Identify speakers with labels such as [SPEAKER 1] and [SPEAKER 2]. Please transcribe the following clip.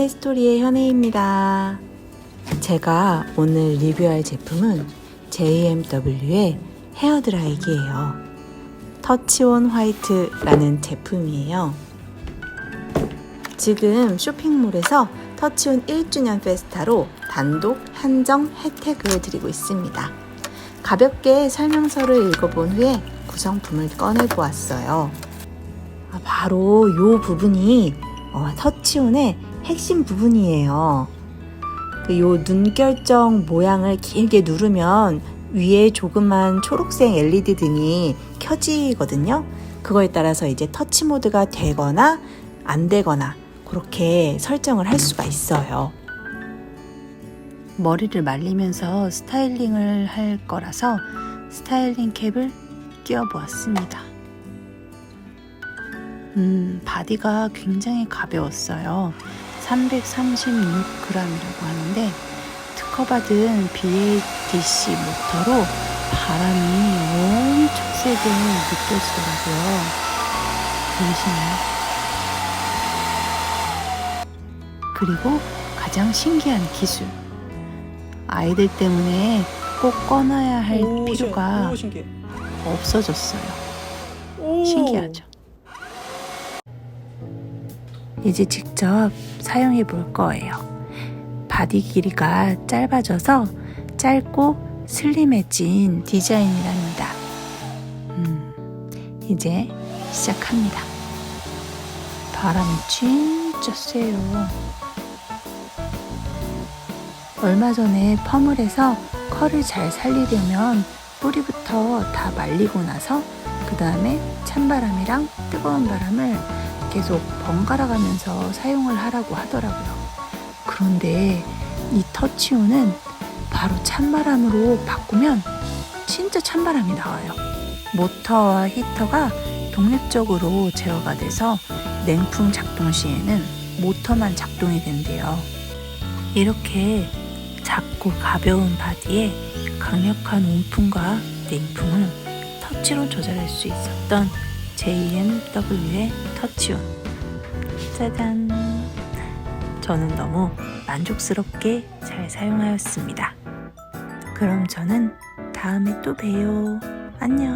[SPEAKER 1] 히스토리의 현혜입니다. 제가 오늘 리뷰할 제품은 JMW의 헤어드라이기예요. 터치온 화이트라는 제품이에요. 지금 쇼핑몰에서 터치온 1주년 페스타로 단독 한정 혜택을 드리고 있습니다. 가볍게 설명서를 읽어본 후에 구성품을 꺼내 보았어요. 아, 바로 이 부분이 어, 터치온의 핵심 부분이에요. 그 요 눈결정 모양을 길게 누르면 위에 조그만 초록색 LED 등이 켜지거든요. 그거에 따라서 이제 터치 모드가 되거나 안 되거나 그렇게 설정을 할 수가 있어요. 머리를 말리면서 스타일링을 할 거라서 스타일링 캡을 끼워 보았습니다. 음, 바디가 굉장히 가벼웠어요. 336g이라고 하는데 특허받은 BADC 모터로 바람이 엄청 세게 느껴지더라고요. 보이시나요? 그리고 가장 신기한 기술. 아이들 때문에 꼭 꺼놔야 할
[SPEAKER 2] 오,
[SPEAKER 1] 필요가
[SPEAKER 2] 오.
[SPEAKER 1] 없어졌어요.
[SPEAKER 2] 오.
[SPEAKER 1] 신기하죠? 이제 직접 사용해 볼 거예요. 바디 길이가 짧아져서 짧고 슬림해진 디자인이랍니다. 음, 이제 시작합니다. 바람이 진짜 세요. 얼마 전에 펌을 해서 컬을 잘 살리려면 뿌리부터 다 말리고 나서 그 다음에 찬바람이랑 뜨거운 바람을 계속 번갈아 가면서 사용을 하라고 하더라고요. 그런데 이 터치온은 바로 찬바람으로 바꾸면 진짜 찬바람이 나와요. 모터와 히터가 독립적으로 제어가 돼서 냉풍 작동 시에는 모터만 작동이 된대요. 이렇게 작고 가벼운 바디에 강력한 온풍과 냉풍을 터치로 조절할 수 있었던 JMW의 터치온. 짜잔! 저는 너무 만족스럽게 잘 사용하였습니다. 그럼 저는 다음에 또 봬요. 안녕!